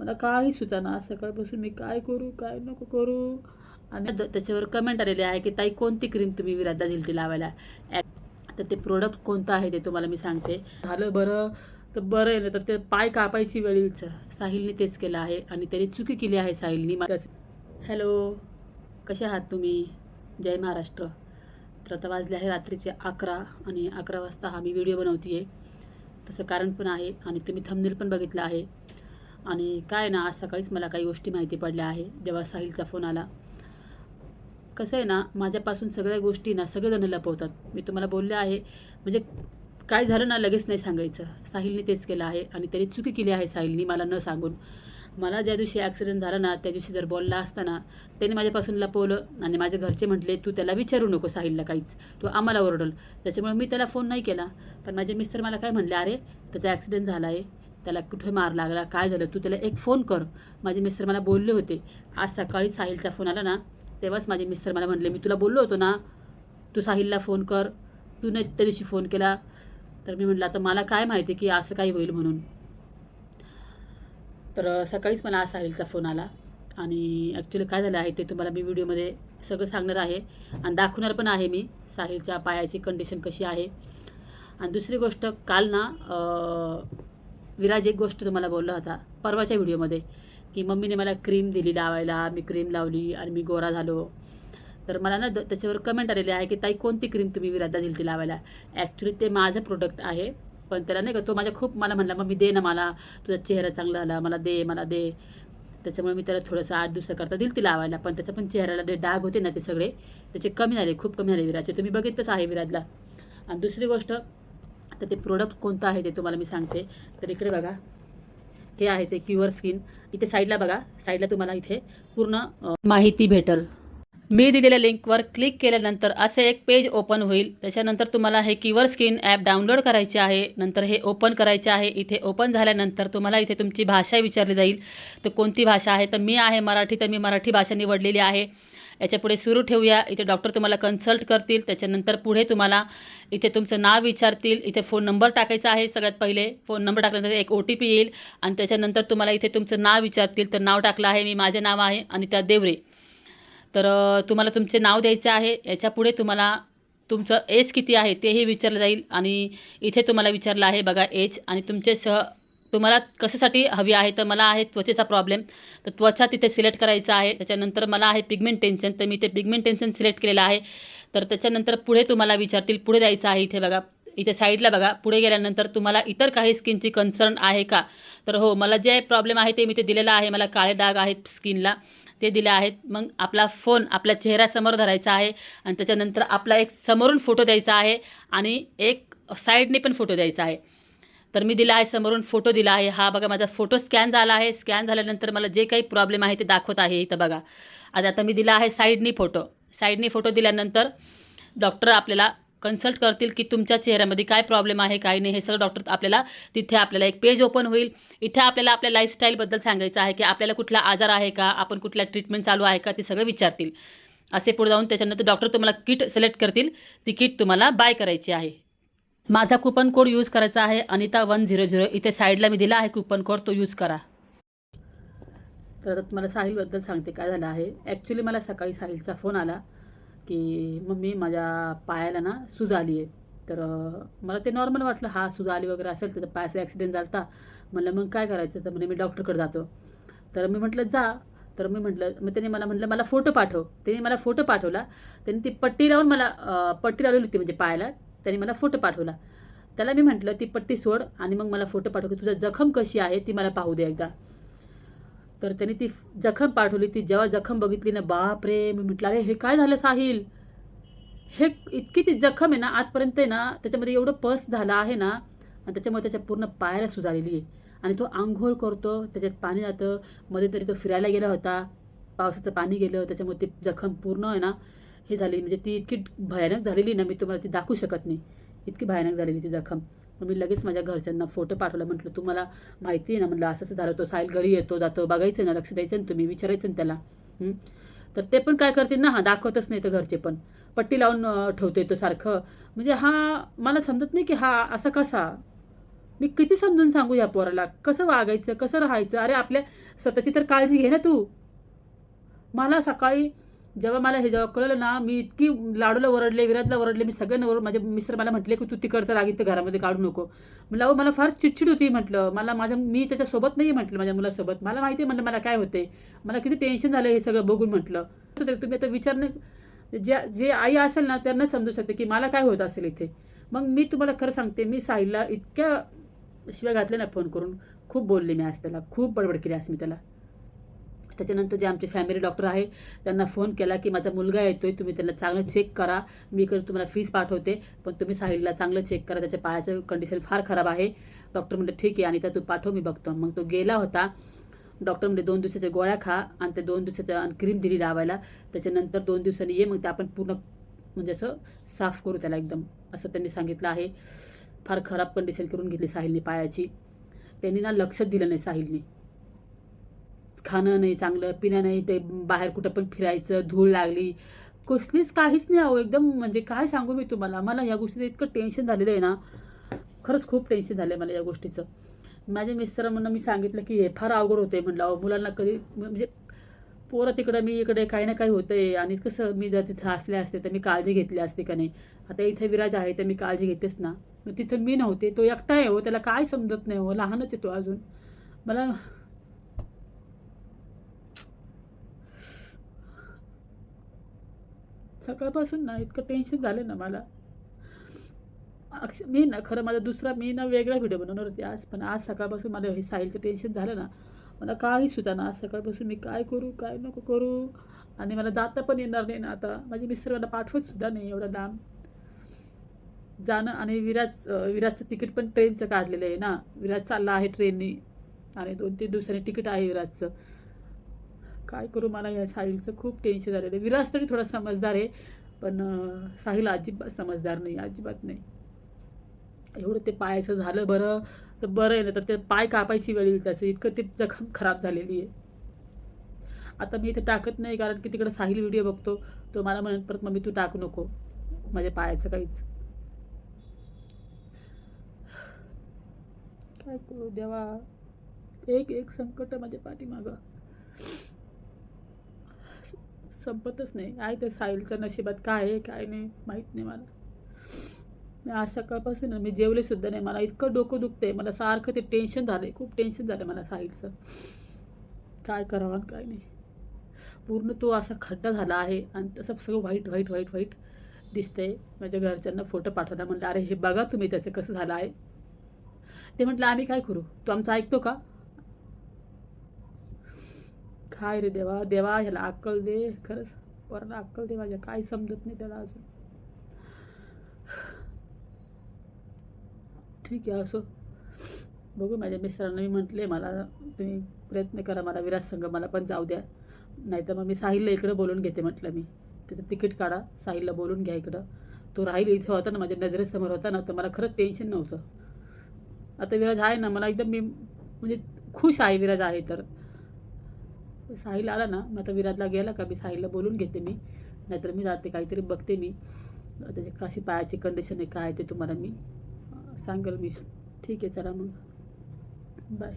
मला काही सुचाना आज सकाळपासून मी काय करू काय नको करू? आणि द- त्याच्यावर कमेंट आलेली आहे की ताई कोणती क्रीम तुम्ही विराजला दिली ती लावायला? तर ते प्रोडक्ट कोणतं आहे ते तुम्हाला मी सांगते. झालं बरं तर बरं आहे ना तर ते पाय कापायची वेळीचं साहिलने तेच केलं आहे आणि त्याने चुकी केली आहे साहिलनी. हॅलो कसे आहात तुम्ही? जय महाराष्ट्र. तर आता वाजले आहे रात्रीचे अकरा आणि अकरा वाजता हा मी व्हिडिओ बनवते आहे तसं कारण पण आहे आणि तुम्ही थंबनेल पण बघितलं आहे. आणि काय ना आज सकाळीच मला काही गोष्टी माहिती पडल्या आहे. जेव्हा साहिलचा फोन आला. कसं आहे ना माझ्यापासून सगळ्या गोष्टी ना सगळेजण लपवतात. मी तुम्हाला बोलले आहे म्हणजे काय झालं ना लगेच नाही सांगायचं. साहिलने तेच केलं आहे आणि त्याने चुकी केली आहे साहिलनी मला न सांगून. मला ज्या दिवशी ॲक्सिडेंट झाला ना त्या दिवशी जर बोलला असताना त्याने माझ्यापासून लपवलं आणि माझे घरचे म्हटले तू त्याला विचारू नको साहिलला काहीच. तू आम्हाला ओरडल. त्याच्यामुळे मी त्याला फोन नाही केला. पण माझे मिस्टर मला काय म्हणले अरे त्याचा ॲक्सिडेंट झाला आहे त्याला कुठे मार लागला काय झालं? तू त्याला एक फोन कर. माझे मिस्टर मला बोलले होते. आज सकाळी साहिलचा फोन आला ना तेव्हाच माझे मिस्टर मला म्हणले मी तुला बोललो होतो ना तू साहिलला फोन कर. तू नाही त्या दिवशी फोन केला. तर मी म्हटलं आता मला काय माहिती की असं काही होईल म्हणून. तर सकाळीच मला आज साहिलचा फोन आला. आणि ॲक्च्युली काय झालं आहे ते तुम्हाला मी व्हिडिओमध्ये सगळं सांगणार आहे. आणि दाखवणार पण आहे मी साहिलच्या पायाची कंडिशन कशी आहे. आणि दुसरी गोष्ट काल ना विराज एक गोष्ट तुम्हाला बोलला होता परवाच्या व्हिडिओमध्ये की मम्मीने मला क्रीम दिली लावायला मी क्रीम लावली आणि मी गोरा झालो. तर मला ना द- त्याच्यावर कमेंट आलेली आहे की ताई कोणती क्रीम तुम्ही विराजला दिली ती लावायला? ॲक्च्युली ते माझं प्रोडक्ट आहे पण त्याला नाही का तो माझ्या खूप मला म्हणला मम्मी दे ना मला तुझा चेहरा चांगला झाला मला दे मला दे. त्याच्यामुळे मी त्याला थोडंसं आठ दिवसाकरता दिली ती लावायला पण त्याच्या पण चेहऱ्याला जे डाग होते ना ते सगळे त्याचे कमी झाले खूप कमी झाले विराजचे. तुम्ही बघितलंच आहे विराजला. आणि दुसरी गोष्ट तर ते प्रोडक्ट कोणतं आहे ते तुम्हाला मी सांगते. तर इकडे बघा. हे आहे ते क्युअर स्किन. इथे साईडला बघा. साईडला तुम्हाला इथे पूर्ण माहिती भेटल. मी दिलेल्या लिंकवर क्लिक केल्यानंतर असे एक पेज ओपन होईल. त्याच्यानंतर तुम्हाला हे किवर स्किन ॲप डाउनलोड करायचे आहे. नंतर हे ओपन करायचे आहे. इथे ओपन झाल्यानंतर तुम्हाला इथे तुमची भाषा विचारली जाईल. तर कोणती भाषा आहे? तर मी आहे मराठी. तर मी मराठी भाषा निवडलेली आहे. याच्यापुढे सुरू ठेवूया. इथे डॉक्टर तुम्हाला कन्सल्ट करतील. त्याच्यानंतर पुढे तुम्हाला इथे तुमचं नाव विचारतील. इथे फोन नंबर टाकायचा आहे सगळ्यात पहिले. फोन नंबर टाकल्यानंतर एक ओ टी पी येईल. आणि त्याच्यानंतर तुम्हाला इथे तुमचं नाव विचारतील. तर नाव टाकलं आहे. मी माझे नाव आहे अनिता देवरे. तर तुम्हाला तुमचे नाव द्यायचे आहे. याच्यापुढे तुम्हाला तुमचं एज किती आहे तेही विचारलं जाईल. आणि इथे तुम्हाला विचारलं आहे. बघा एज आणि तुमचे सह तुम्हाला कशासाठी हवी आहे? तर मला आहे त्वचेचा प्रॉब्लेम तर त्वचा तिथे सिलेक्ट करायचा आहे. त्याच्यानंतर मला आहे पिगमेंट टेन्शन तर मी ते पिगमेंट टेन्शन सिलेक्ट केलेलं आहे. तर त्याच्यानंतर पुढे तुम्हाला विचारतील पुढे जायचं आहे इथे बघा. इथे साईडला बघा. पुढे गेल्यानंतर तुम्हाला इतर काही स्किनची कन्सर्न आहे का? तर हो मला जे प्रॉब्लेम आहे ते मी ते दिलेलं आहे. मला काळे डाग आहेत स्किनला. ते दिले आहेत. मग आपला फोन आपल्या चेहऱ्यासमोर धरायचा आहे. आणि त्याच्यानंतर आपला एक समोरून फोटो द्यायचा आहे. आणि एक साईडने पण फोटो द्यायचा आहे. तर मी दिला आहे समोरून फोटो दिला आहे. हा बघा माझा फोटो स्कॅन झाला आहे. स्कॅन झाल्यानंतर मला जे काही प्रॉब्लेम आहे ते दाखवत आहे इथं बघा. आता आता मी दिला आहे साईडनी फोटो. साईडनी फोटो दिल्यानंतर डॉक्टर आपल्याला कन्सल्ट करतील की तुमच्या चेहऱ्यामध्ये काय प्रॉब्लेम आहे काय नाही हे सगळं डॉक्टर आपल्याला तिथे आपल्याला एक पेज ओपन होईल. इथे आपल्याला आपल्या लाईफस्टाईलबद्दल सांगायचं आहे की आपल्याला कुठला आजार आहे का आपण कुठल्या ट्रीटमेंट चालू आहे का ते सगळं विचारतील. असे पुढे जाऊन त्याच्यानंतर डॉक्टर तुम्हाला किट सिलेक्ट करतील. ती किट तुम्हाला बाय करायची आहे. माझा कुपन कोड यूज करायचा आहे. Anita one zero zero. इथे साईडला मी दिला आहे कुपन कोड तो यूज करा. तर आता तुम्हाला साहिलबद्दल सांगते काय झालं आहे. ॲक्च्युली मला सकाळी साहिलचा फोन आला की मम्मी माझ्या पायाला ना सूज आली आहे. तर मला ते नॉर्मल वाटलं हा सूज आली वगैरे असेल त्याचा पायाचा ॲक्सिडेंट झाला म्हणलं मग काय करायचं? तर म्हणे मी डॉक्टरकडे जातो. तर मी म्हटलं जा. तर मी म्हटलं मग त्याने मला म्हटलं मला फोटो पाठव. त्याने मला फोटो पाठवला. त्याने ती पट्टी लावून मला पट्टी लावलेली होती म्हणजे पायाला. त्याने मला फोटो पाठवला. त्याला मी म्हटलं ती पट्टी सोड आणि मग मला फोटो पाठव की तुझा जखम कशी आहे ती मला पाहू दे एकदा. तर त्याने ती जखम पाठवली. ती जेव्हा जखम बघितली ना बाप रे मी म्हटलं अरे हे काय झालं साहिल? हे इतकी ती जखम आहे ना आजपर्यंत आहे ना त्याच्यामध्ये एवढं पस झालं आहे ना आणि त्याच्यामुळे त्याच्या पूर्ण पायाला सुजालेली आहे. आणि तो आंघोळ करतो त्याच्यात पाणी जातं. मध्ये तरी तो फिरायला गेला होता. पावसाचं पाणी गेलं त्याच्यामुळे ती जखम पूर्ण आहे ना हे झाली म्हणजे ती इतकी भयानक झालेली ना मी तुम्हाला ती दाखवू शकत नाही. इतकी भयानक झालेली ती जखम. मी लगेच माझ्या घरच्यांना फोटो पाठवला म्हटलं तुम्हाला माहिती आहे ना म्हटलं असं असं झालं तो साईल घरी येतो जातो बघायचं ना लक्ष द्यायचं ना तुम्ही विचारायचं ना त्याला. तर ते पण काय करतील ना हा दाखवतच नाही तर घरचे पण. पट्टी लावून ठेवतो तो सारखं. म्हणजे हा मला समजत नाही की हा असा कसा? मी किती समजून सांगू या पोराला? कसं वागायचं कसं राहायचं? अरे आपल्या स्वतःची तर काळजी घे ना तू. मला सकाळी जेव्हा मला हे जेव्हा कळलं ना मी इतकी लाडूला ओरडले विराजला ओरडले मी सगळ्यांना ओरड माझे मिस्टर मला म्हटले की तू तिकडचं राग इथं घरामध्ये काढू नको. म्हटलं अहो मला फार चिडचिड होती म्हटलं. मला माझ्या मी त्याच्यासोबत नाही म्हटलं माझ्या मुलासोबत. मला माहिती आहे म्हटलं मला काय होते मला किती टेन्शन झालं हे सगळं बघून म्हटलं. तर तरी तुम्ही आता विचार नाही ज्या जे आई असेल ना त्यांना समजू शकते की मला काय होत असेल इथे. मग मी तुम्हाला खरं सांगते मी साईला इतक्या शिवाय घातले ना फोन करून. खूप बोलले मी आज त्याला. खूप बडबड केली आज मी त्याला. त्याच्यानंतर जे आमचे फॅमिली डॉक्टर आहे त्यांना फोन केला की माझा मुलगा येतोय तुम्ही त्यांना चांगलं चेक करा. मी इकडे तुम्हाला फीस पाठवते पण तुम्ही साहिलला चांगलं चेक करा त्याच्या पायाचं कंडिशन फार खराब आहे. डॉक्टर म्हणले ठीक आहे आणि त्या तू पाठव मी बघतो. मग तो गेला होता. डॉक्टर म्हणजे दोन दिवसाच्या गोळ्या खा. आणि त्या दोन दिवसाच्या क्रीम दिली लावायला. त्याच्यानंतर दोन दिवसांनी ये मग ते आपण पूर्ण म्हणजे असं साफ करू त्याला एकदम असं त्यांनी सांगितलं आहे. फार खराब कंडिशन करून घेतली साहिलने पायाची. त्यांनी ना लक्ष दिलं नाही साहिलने. खाणं नाही चांगलं पिणं नाही ते बाहेर कुठं पण फिरायचं धूळ लागली. कसलीच काहीच नाही अहो एकदम म्हणजे काय सांगू मी तुम्हाला? मला या गोष्टीचं इतकं टेन्शन झालेलं आहे ना. खरंच खूप टेन्शन झालं आहे मला या गोष्टीचं. माझ्या मिस्टरांना मी सांगितलं की हे फार अवघड होते म्हटलं अहो मुलांना कधी म्हणजे पोरं तिकडं मी इकडे काही ना काही होतं आहे आणि कसं मी जर तिथं असले असते तर मी काळजी घेतली असते का नाही? आता इथे विराज आहे तर मी काळजी घेतेच ना. मग तिथं मी नव्हते तो एकटा आहे हो त्याला काय समजत नाही हो लहानच आहे तो अजून. मला सकाळपासून ना इतकं टेन्शन झालं ना मला. अक्ष मी ना खरं माझा दुसरा मी ना वेगळा व्हिडिओ बनवणार होती आज पण आज सकाळपासून मला हे साहिलचं टेन्शन झालं ना. मला काही सुद्धा ना आज सकाळपासून मी काय करू काय नको करू? आणि मला जाता पण येणार नाही ना आता. माझे मिस्टर मला पाठवत सुद्धा नाही एवढं लांब. जाणं आणि विराज विराजचं तिकीट पण ट्रेनचं काढलेलं आहे ना. विराज चालला आहे ट्रेननी आणि दोन तीन दिवसांनी तिकीट आहे विराजचं. काय करू? मला या साहिलचं खूप टेन्शन झालेलं आहे. विराज तरी थोडा समजदार आहे पण साहिल अजिबात समजदार नाही अजिबात नाही. एवढं ते पायाचं झालं बरं तर बरं आहे ना तर ते पाय कापायची वेळ येईल त्याचं. इतकं ते जखम खराब झालेली आहे. आता मी इथे टाकत नाही कारण की तिकडे साहिल व्हिडिओ बघतो. तो मला म्हणत परत मम्मी तू टाकू नको. माझ्या पायाचं काहीच. काय करू देवा? एक एक संकट माझ्या पाठीमागं. संपतच नाही. आहे ते साहिलच्या नशिबात काय आहे काय नाही माहीत नाही मला. मी आज सकाळपासून मी जेवलेसुद्धा नाही. मला इतकं डोकं दुखतंय. मला सारखं ते टेन्शन झालं खूप टेन्शन झालं मला साहिलचं. काय करावं आणि काय नाही. पूर्ण तो असा खड्डा झाला आहे आणि तसं सगळं व्हाईट व्हाईट व्हाईट व्हाईट दिसतंय. माझ्या घरच्यांना फोटो पाठवला. म्हटलं अरे हे बघा तुम्ही त्याचं कसं झालं आहे. ते म्हटलं आम्ही काय करू? तू आमचं ऐकतो का? काय रे देवा? देवा ह्याला अक्कल दे. खरंच पोराला अक्कल दे माझ्या. काय समजत नाही त्याला असं ठीक आहे असो. बघू माझ्या मिस्टरांना मी म्हटले मला तुम्ही प्रयत्न करा मला विराज संघ मला पण जाऊ द्या. नाहीतर मग मी साहिलला इकडं बोलून घेते म्हटलं मी. त्याचं तिकीट काढा साहिलला बोलून घ्या इकडं. तो राहील इथे होता ना माझ्या नजरेसमोर होता ना तर मला खरंच टेन्शन नव्हतं. आता विराज आहे ना मला एकदम मी म्हणजे खुश आहे विराज आहे तर. साहिल आला ना मग आता विराजला गेला का मी साहिलला बोलून घेते मी. नाहीतर मी जाते काहीतरी बघते मी. त्याची कशी पायाची कंडिशन आहे काय ते तुम्हाला मी सांगेल मी. ठीक आहे चला मग. बाय